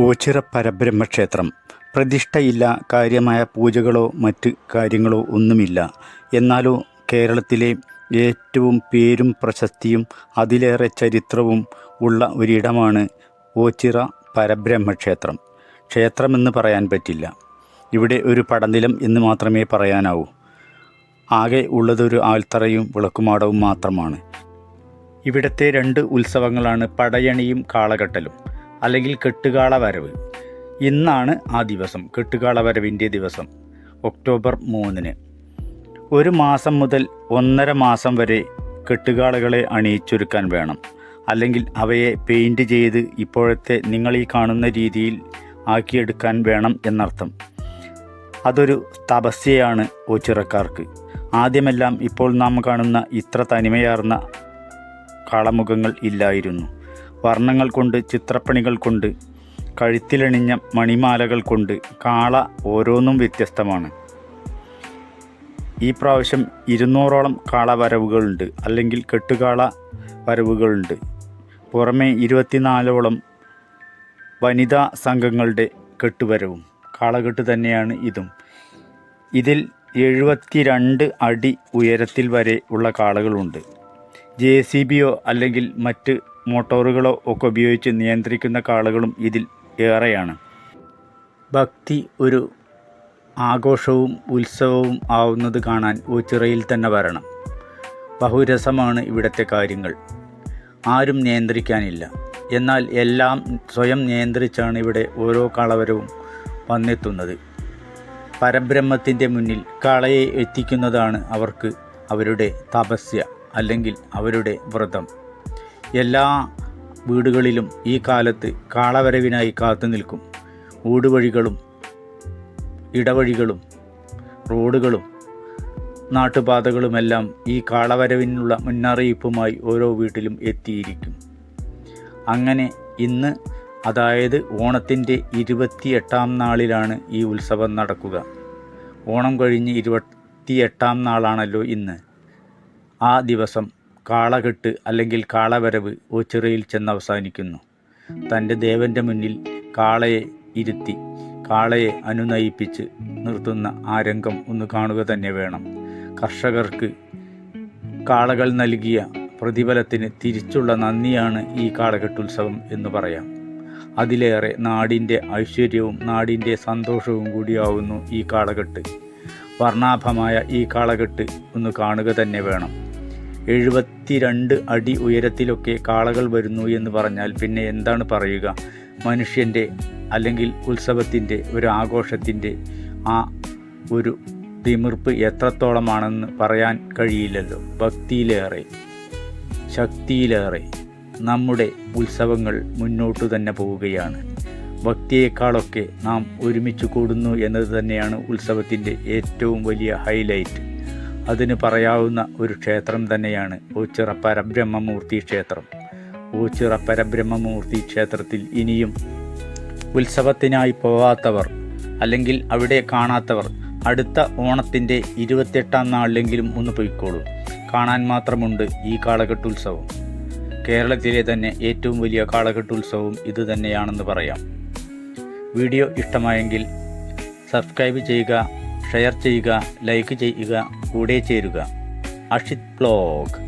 ഓച്ചിറ പരബ്രഹ്മക്ഷേത്രം പ്രതിഷ്ഠയില്ല കാര്യമായ പൂജകളോ മറ്റ് കാര്യങ്ങളോ ഒന്നുമില്ല. എന്നാലോ കേരളത്തിലെ ഏറ്റവും പേരും പ്രശസ്തിയും അതിലേറെ ചരിത്രവും ഉള്ള ഒരിടമാണ് ഓച്ചിറ പരബ്രഹ്മക്ഷേത്രം ക്ഷേത്രമെന്ന് പറയാൻ പറ്റില്ല. ഇവിടെ ഒരു പടനിലം എന്ന് മാത്രമേ പറയാനാവൂ. ആകെ ഉള്ളതൊരു ആൽത്തറയും വിളക്കുമാടവും മാത്രമാണ്. ഇവിടുത്തെ രണ്ട് ഉത്സവങ്ങളാണ് പടയണിയും കാളകെട്ടലും. അല്ലെങ്കിൽ കെട്ടുകാള വരവ് ഇന്നാണ് ആ ദിവസം കെട്ടുകാള വരവിന്റെ ദിവസം ഒക്ടോബർ മൂന്നിന്. ഒരു മാസം മുതൽ ഒന്നര മാസം വരെ കെട്ടുകാളകളെ അണിയിച്ചൊരുക്കാൻ വേണം. അല്ലെങ്കിൽ അവയെ പെയിന്റ് ചെയ്ത് ഇപ്പോഴത്തെ നിങ്ങൾ ഈ കാണുന്ന രീതിയിൽ ആക്കിയെടുക്കാൻ വേണം എന്നർത്ഥം. അതൊരു തപസ്യയാണ് ഓച്ചിറക്കാർക്ക് ആദ്യമെല്ലാം ഇപ്പോൾ നാം കാണുന്ന ഇത്ര തനിമയാർന്ന കാളമുഖങ്ങൾ ഇല്ലായിരുന്നു. വർണങ്ങൾ കൊണ്ട് ചിത്രപ്പണികൾ കൊണ്ട് കഴുത്തിലണിഞ്ഞ മണിമാലകൾ കൊണ്ട് കാള ഓരോന്നും വ്യത്യസ്തമാണ്. ഈ പ്രാവശ്യം ഇരുന്നൂറോളം കാള വരവുകളുണ്ട് അല്ലെങ്കിൽ കെട്ടുകാള വരവുകളുണ്ട്. പുറമെ ഇരുപത്തിനാലോളം വനിതാ സംഘങ്ങളുടെ കെട്ടുവരവും കാളകെട്ട് തന്നെയാണ് ഇതും. ഇതിൽ എഴുപത്തിരണ്ട് അടി ഉയരത്തിൽ വരെ ഉള്ള കാളകളുണ്ട്. ജെ സി ബിയോ അല്ലെങ്കിൽ മറ്റ് മോട്ടോറുകളോ ഒക്കെ ഉപയോഗിച്ച് നിയന്ത്രിക്കുന്ന കാളകളും ഇതിൽ ഏറെയാണ്. ഭക്തി ഒരു ആഘോഷവും ഉത്സവവും ആവുന്നത് കാണാൻ ഓച്ചിറയിൽ തന്നെ വരണം. ബഹുരസമാണ് ഇവിടുത്തെ കാര്യങ്ങൾ. ആരും നിയന്ത്രിക്കാനില്ല. എന്നാൽ എല്ലാം സ്വയം നിയന്ത്രിച്ചാണ് ഇവിടെ ഓരോ കളവരവും വന്നെത്തുന്നത്. പരബ്രഹ്മത്തിന്റെ മുന്നിൽ കാളയെ എത്തിക്കുന്നതാണ് അവർക്ക് അവരുടെ തപസ്യ അല്ലെങ്കിൽ അവരുടെ വ്രതം. എല്ലാ വീടുകളിലും ഈ കാലത്ത് കാളവരവിനായി കാത്തു നിൽക്കും. ഊടുവഴികളും ഇടവഴികളും റോഡുകളും നാട്ടുപാതകളുമെല്ലാം ഈ കാളവരവിനുള്ള മുന്നറിയിപ്പുമായി ഓരോ വീട്ടിലും എത്തിയിരിക്കും. അങ്ങനെ ഇന്ന് അതായത് ഓണത്തിന്റെ ഇരുപത്തിയെട്ടാം നാളിലാണ് ഈ ഉത്സവം നടക്കുക. ഓണം കഴിഞ്ഞ് ഇരുപത്തിയെട്ടാം നാളാണല്ലോ ഇന്ന്. ആ ദിവസം കാളകെട്ട് അല്ലെങ്കിൽ കാളവരവ് ഓച്ചിറയിൽ ചെന്ന് അവസാനിക്കുന്നു തന്റെ ദേവന്റെ മുന്നിൽ കാളയെ ഇരുത്തി കാളയെ അനുനയിപ്പിച്ച് നിർത്തുന്ന ആ രംഗം ഒന്ന് കാണുക തന്നെ വേണം. കർഷകർക്ക് കാളകൾ നൽകിയ പ്രതിഫലത്തിന് തിരിച്ചുള്ള നന്ദിയാണ് ഈ കാളകെട്ടുത്സവം എന്ന് പറയാം. അതിലേറെ നാടിന്റെ ഐശ്വര്യവും നാടിന്റെ സന്തോഷവും കൂടിയാവുന്നു ഈ കാളകെട്ട്. വർണാഭമായ ഈ കാളകെട്ട് ഒന്ന് കാണുക തന്നെ വേണം. എഴുപത്തിരണ്ട് അടി ഉയരത്തിലൊക്കെ കാളകൾ വരുന്നു എന്ന് പറഞ്ഞാൽ പിന്നെ എന്താണ് പറയുക? മനുഷ്യന്റെ അല്ലെങ്കിൽ ഉത്സവത്തിന്റെ ഒരു ആഘോഷത്തിന്റെ ആ ഒരു തിമിർപ്പ് എത്രത്തോളമാണെന്ന് പറയാൻ കഴിയില്ലല്ലോ. ഭക്തിയിലേറെ ശക്തിയിലേറെ നമ്മുടെ ഉത്സവങ്ങൾ മുന്നോട്ട് തന്നെ പോവുകയാണ്. ഭക്തിയേക്കാളൊക്കെ നാം ഒരുമിച്ച് കൂടുന്നു എന്നത് തന്നെയാണ് ഉത്സവത്തിന്റെ ഏറ്റവും വലിയ ഹൈലൈറ്റ്. അതിന് പറയാവുന്ന ഒരു ക്ഷേത്രം തന്നെയാണ് ഓച്ചിറ പരബ്രഹ്മമൂർത്തി ക്ഷേത്രം. ഓച്ചിറ പരബ്രഹ്മമൂർത്തി ക്ഷേത്രത്തിൽ ഇനിയും ഉത്സവത്തിനായി പോകാത്തവർ അല്ലെങ്കിൽ അവിടെ കാണാത്തവർ അടുത്ത ഓണത്തിന്റെ ഇരുപത്തെട്ടാം നാളിലെങ്കിലും ഒന്ന് പോയിക്കോളൂ. കാണാൻ മാത്രമുണ്ട് ഈ കാളകെട്ടുത്സവം. കേരളത്തിലെ തന്നെ ഏറ്റവും വലിയ കാളകെട്ടുത്സവം ഇത് തന്നെയാണെന്ന് പറയാം. വീഡിയോ ഇഷ്ടമായെങ്കിൽ സബ്സ്ക്രൈബ് ചെയ്യുക ഷെയർ ചെയ്യുക ലൈക്ക് ചെയ്യുക കൂടെ ചേരുക. അഷിത് ബ്ലോഗ്.